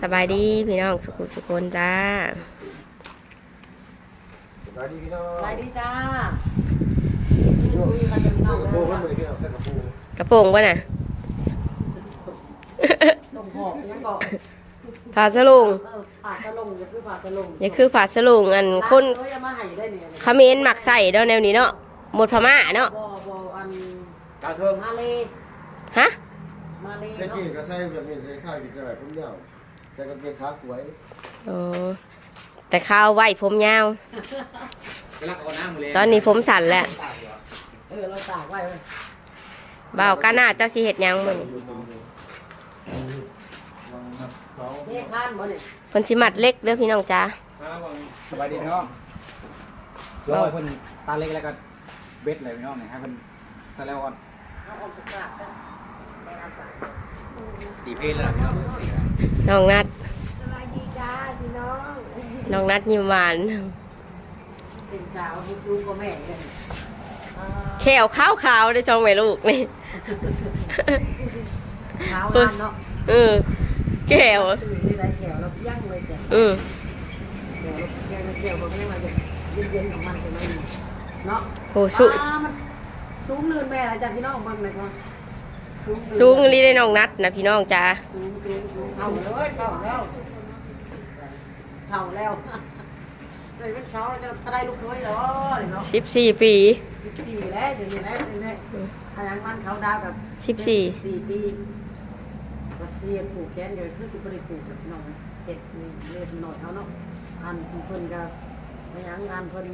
สบายดีพี่น้องสุขุสุขคนจ้าสบายดีพี่น้องไปดีจ้าคุยกันเป็นน้องโอ้เลยโหมันเลยพี่น้องแค่กระปูกระโปรงป่ะน่ะส่งหอกยังบอกผาสลุงเออผ่าสลงจะคือผ่าสลงนี่คือผาสลุงอันคนเขาจะมาให้ได้เนี่ยเขมรหมักใส่เด้อแนวนี้เนาะหมดพม่าเนาะบอ มาเลฮะมาเลแค่เนาะกินก็ใส่แบบนี้เลยข้าวกินกระไรพุ่มยาวใส่กางเกงขาสวยโอ้แต่ข้าวไหวผมยาวตอนนี้ผมสั่นแล้วเออเราตากไว้เว้ยบ่าวก้าหน้าเจ้าสิเฮ็ดหยังมื้อนี้อยู่ตรงนี้นี่ข้านบ่เนี่ยเพิ่นสิมัดเล็กเด้อพี่น้องจ้าสบายดีพี่น้องร้อยเพิ่นตาเล็กแล้วก็เบ็ดเลยพี่น้องเนี่ยให้เพิ่นตะแล้วก่อนเอาออกจากปากซะได้น้ำปาก ตีเพลแล้วพี่น้องน้องนัดสบายดีจ้าพี่น้อง น้องนัดยิ้มหวาน เป็นสาวผู้จูงก็แม่เลยอ่าแขวขาวขาวๆได้อช่องแม่ลูกนี่ขาวล้านเนาะเออแขวสื่อที่ได้แขวเรายั่งเลยแต่อือเดี๋ยวแกจะเกี่ยวกับแม่มาจะเย็นๆของมันเป็นไงเนาะโหสุอ่ามันสูงลื่นแม่อะไรจ้ะพี่น้องเบิ่งหน่อยก่อน สูงลีได้น้องนัดนะพี่น้องจ้าเท่าเลยเท่าแล้วเท่าแล้วเลยเป็นเช้าเราจะได้ลูกน้อยแล้วเนาะ14ปีสิบสี่แล้วเดี๋ยวนี้แล้วเดี๋ยวนี้ทางมันเขาดาวกับ14สี่สี่ปีรัสเซียผูกแขนเดี๋ยวคือสิบริผูกกับน้องเห็ดเล็บหน่อยเขาเนาะอันเพิ่นก็พยังงานเพิ่น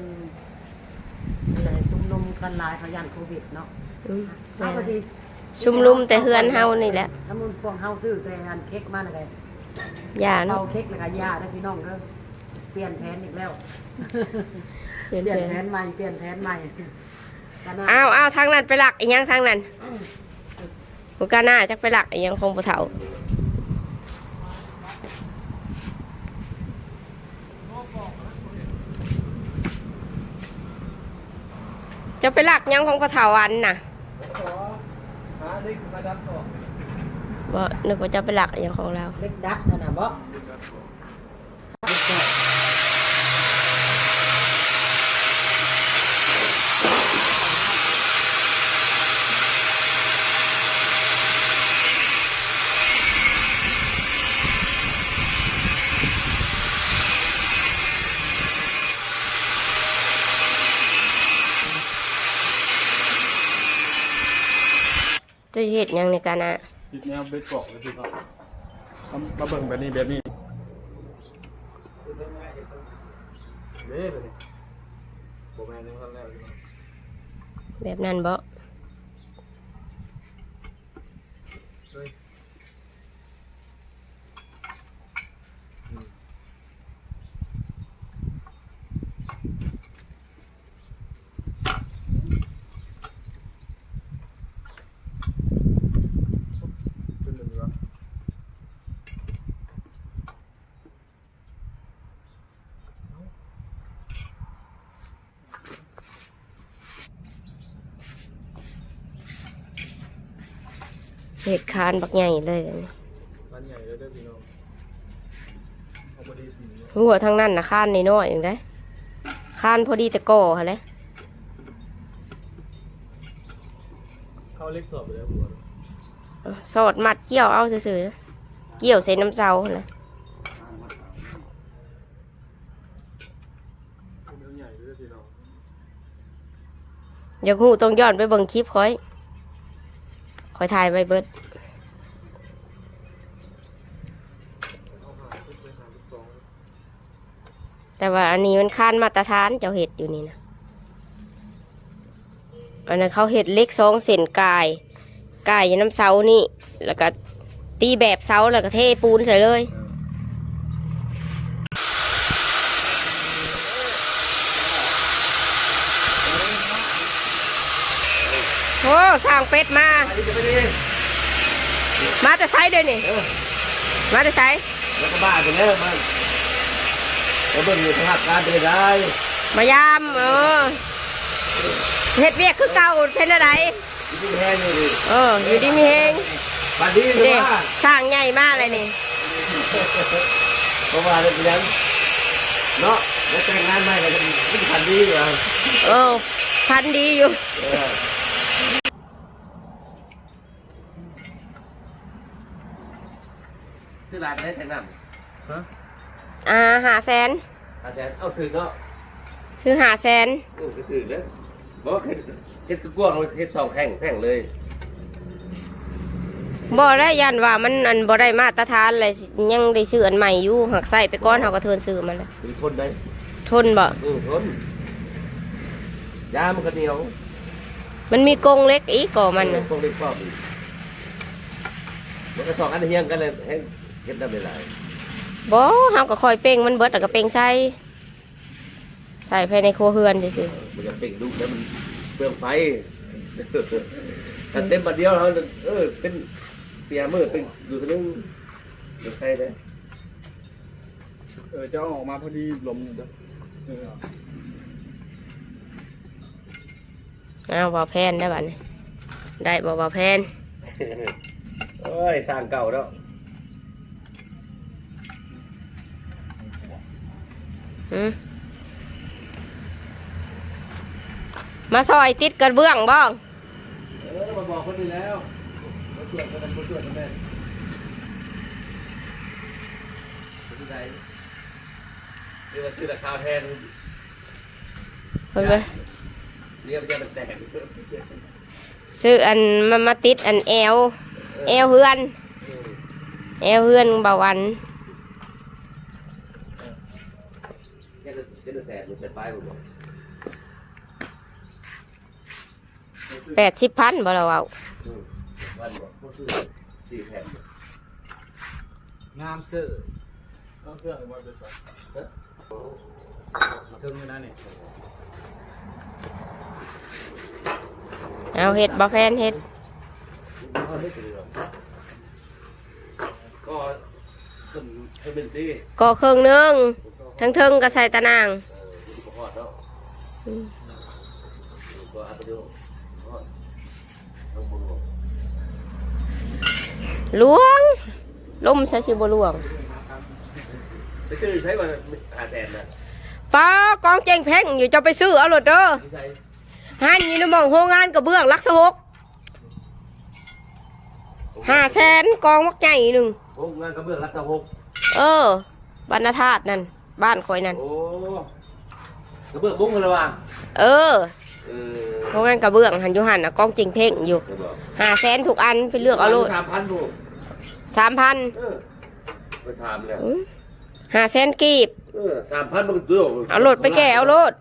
อะไรซุ่มนมกันลายเขายันโควิดเนาะอืมเอาก็สิ ชุมนุมแต่เฮือนเฮานี่แหละถ้ามึงพวกเฮาซื้อแต่อันเค้กมาอะไรอย่าเราเนาะเค้กแล้วก็ยาได้พี่น้องก็เปลี่ยนแผนอีกแล้ว เปลี่ยนเปลี่ยนแผแผนนใหม่เปลี่ยนแผนใหม่กันนะอ้าวอ้าวทางนั้นไปหลักอีหยังทางนั้นบุกาหน้าจักไปหลักอีหยังคงบ่เฒ่าจะไปหลักหยังของพระเถาวันน่ะหาลิกมาดั บต่อบ่นึกว่าจะไปหลักอีหยังของเรา เล็กดัดนะนะบ จะเฮ็ดหยังในการน่ะจิตแนวเบ็ดเกาะเลยพี่ครับมาเบิ่งแบบนี้แบบนี้เด้แบบนี้โบแมนยังทันแล้วพี่น้องแบบนั้นบ่ ขึ้นเลยดีวะ เฮ็ดคานบักใหญ่เลยร้านใหญ่เลยเด้อพี่น้องเอาบดีสีนี้หัวทางนั้นน่ะคานน้อยๆนึงได้คานพอดีแต่ก่อหั่นแหละเข้าเล็กสอบไปแล้วหัวสอดมัดเกี่ยวเอาซื่อๆเกี่ยวใส่น้ำเซาหั่นแหละเนื้อใหญ่เลยเด้อพี่น้องอยากฮู้ต้องย้อนไปเบิ่งคลิปค่อย คอยทายไว้เบิดแต่ว่าอันนี้มันคานมาตรฐานเจ้าเห็ดอยู่นี่นะอันนั้นเขาเห็ดเล็กสองเส้นกาย กายยน้ำเสานี่ แล้วก็ตีแบบเสาแล้วก็เทปูนใส่เลย โอ้สร้างเป็ดมา มาแต่ไซเดี๋ยวนี้มาแต่ไซแล้วก็บ้าไปแล้วมันแล้วเบิ่งอยู่สภาพการเป็นได้มายามเออเห็ดเวียกคือเก่าเป็นอะไรที่แห้งอยู่ดิเอออยู่ดีมีเฮงบัดนี้เลเด็ยว่าสร้างใหญ่มากเลยนี่เเพราะว่าเรื่องนั้นเนาะแล้วแต่งงานใหม่ก็จะมันทันดีกว่าเออพันดีอยู่ ออซื้อร้านได้แต่งน้ำฮะอ่าหาแสนอาจารย์เอาคืนเนาะซื้อหาแสนเออก็คือแล้วบอกว่าเฮ็ดเฮ็ดกว้างเลยเฮ็ดสองแข่งแข่งเลยบ่ได้ยันว่ามันอันบ่ได้มาตรฐานเลยสิยังได้ซื้ออันใหม่อยู่หักใส่ไปก้อนเขาก็เทินซื้อมาแล้วมีทนได้ทนบ่เออทนยามันก็เหนียวมันมีกรงเล็กอีกก่อมันน่ะ พวกเล็กพวกอีกมันก็สองอันเฮียงกันเลยให้ เฮ็ดได้หลายบ่เฮาก็คอยเป้งมันเบิดแล้วก็เป้งใส่ใส่ภายในครัวเรือนซื่อมันจะเป่งลูกแล้วมันเปลืองไฟถ้าเต็มบัดเดียวเราเออเป็นเปียมือเป็นอยู่คนนึงเดี๋ยวใครเลยเออจะเอาออกมาพอดีลมอยู่เด้อเออๆเอาบ่แพนได้บัดนี้ได้บ่บ่แพนโอ้ยสร้างเก่าแล้ว มมาซอยติดกระเบื้องบ้องเออมาบอกคนนี้แล้วมาช่วยกันมาช่วยกันแม่ที่ไหนนี่ว่าชื่อราคาแพงเพิ่นไปเรียกจะเป็นแตกซื้ออันมามาติดอันแอวแอวเฮือนแอวเฮือนเบาหวัน แค่จะแค่จะแสบมันเป็นป้ายผมบอกแปดสิบพันบ่เราเอาอืมวันบอกพวกชื่อสี่แผ่นงามซื้อต้องเสื้อหรือว่าเป็นแบบมาเทิงอยู่นั่นนี่เอาเห็ดบ่แพนเห็ดเขาไม่ถึงหรอกก็เป็นให้เป็นตีก็เครื่องหนึง ทั้งเทิงก็ใส่ตะนางเออดูประหอดเนาะดูก็อาจจะดูประหอดต้องบุญบอกหลวงล่มใส่สิบ่หลวงไปซื้อใช้มาหาแสนนะป้ากองเจงแพงอยู่จะไปซื้อเอาโลดเด้อไม่ใช่หันอยู่ในหมองโรงงานกระเบื้องลักษหกห้าแสนกองมักใหญ่หนึ่งโอ้งานกระเบื้องรักษาหกเออบรรณธาตุนั่น บ้านคอยนั่นโอ้กระเบื้องบุ้งกันเลยวะเออเออโรงงานกระเบื้องหันอยู่หันน่ะกองเจงเพ่งอยู่เดี๋ยวบอกห้าแสนทุกอันไปเลือกเอาโลดสามพันบุกสามพันเออไปถามเลยห้าแสนกีบเออสามพันมันก็ตัวเอาโลดไปแก่เอาโลด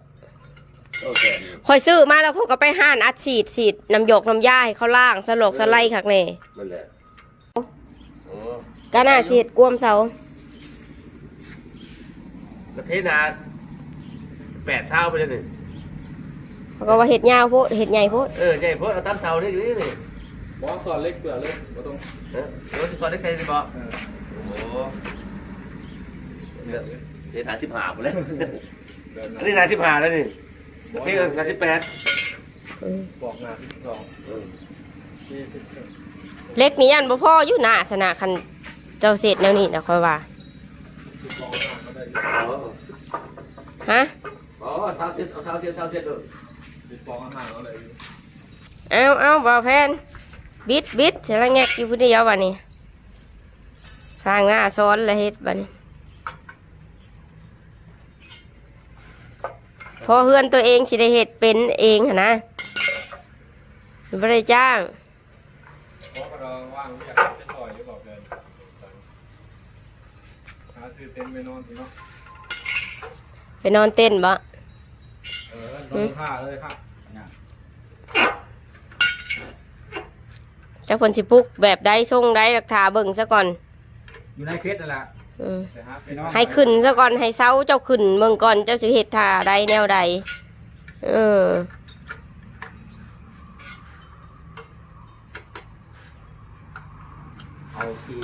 โอเคคอยซื้อมาแล้วเขาก็ไปห้านอัดฉีดฉีดน้ำหยกน้ำยาให้เขาล่างสลกสไลด์คักแน่นั่นแหละโอ้ก็น่าฉีดกวมเสา ประเทศนาแปดเช้าไปเลยนี่เขาก็ว่าเห็ดยาวโพดเห็ดใหญ่โพดเออใหญ่เพราะเอาตั้มเสาได้อยู่นี่นี่บอสสอนเล็กเสือเลยบ่ต้องเออเดี๋ยวจะสอนได้ใครสิบอกเออโอ้โหเนี่ยเทศนาสิบห้าหมดแล้วเดินอันนี้นาสิบห้าแล้วนี่เทศนาสิบแปดบอกงานที่สองเออยี่สิบเอ็ดเล็กนี่ยันบ่พ่ออยู่หน้าสนะคันเจ้าเสร็จแล้วนี่นะค่อยว่า สิบสองงานก็ได้อ๋อ ฮะอ๋อเท้าเสียเอาเท้าเสียเท้าเสียเลยสิบสองอาหารก็เลยเอาเอาบ่าวแพนบิดบิดเสร็จแล้วแงกอยู่ผู้เดียววันนี้สร้างหน้าซ้อนละเฮ็ดบัดนี้พอเฮือนตัวเองสิได้เฮ็ดเป็นเองนนะบ่ได้จ้าง เพราะเราว่างอยากไปซอยหรือเปล่าเดินหา ซื้อเต็นท์ไปนอนสิเนาะไปนอนเต้นบ่เออนอนผ้าเลยครับเจ้าคนสิปลุกแบบใดทรงใดรักษาเบิ่งซะก่อนอยู่ในเฟซนั่นแหละอืมแต่ฮะไปพี่นน้ออนงให้ขึ้นซะก่อนให้เซาเจ้าขึ้นเมืองก่อนเจ้าสิเฮ็ดท่าใดแนวใด เออ เอาสี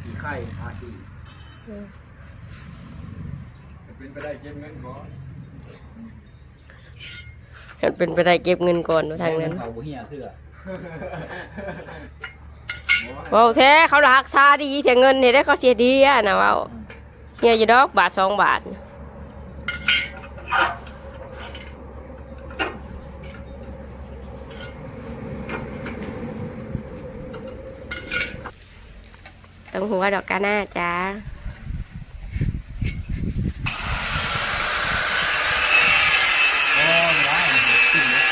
สีไข่อาสี เป็นไปได้เก็บเงินก่อนมันเป็นไปได้เก็บเงินก่อนว่าทางนั้นเขาบ่เหี้ยเถื่อเว้าแท้เขารักษาดีแต่เงินเนี่ยได้เขาเสียดีอะนะเว้าเนี่ยอยู่ดอกบาทสองบาทตรงหัวดอกกาหน้าจ้า โอ้ยได้ขึ้นเลย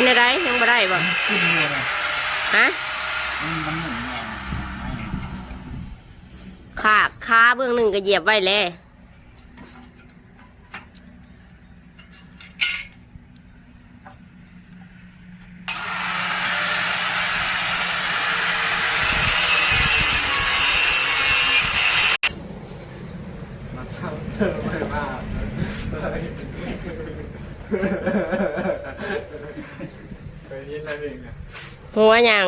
เป็นอะไรยังบ่ได้บ่ขึ้นเลยนะฮะมันมันหนึ่งเนี่ยขาขาเบื้องหนึ่งก็เหยียบไว้แล้ว มาซ้ำเธอไม่มากไปยินอะไรเองเนี่ย หัวหยัง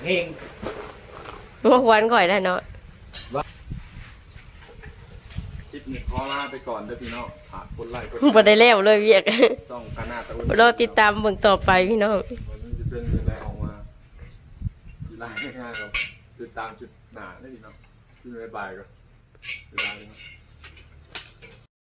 เพลงหัวควันก่อยแล้วเนาะคลิปนี้ขอลาไปก่อนเด้อพี่น้องฝากคนไลค์กดบ่ได้แล้วเลยเวียกช่องคณะตะวันรอติดตามเบิ่งต่อไปพี่น้องมันจะเป็นอะไรออกมากีฬาง่ายๆครับติดตามจุดหนาได้ดีเนาะที่ไม่บายก็กีฬาเลยเนาะ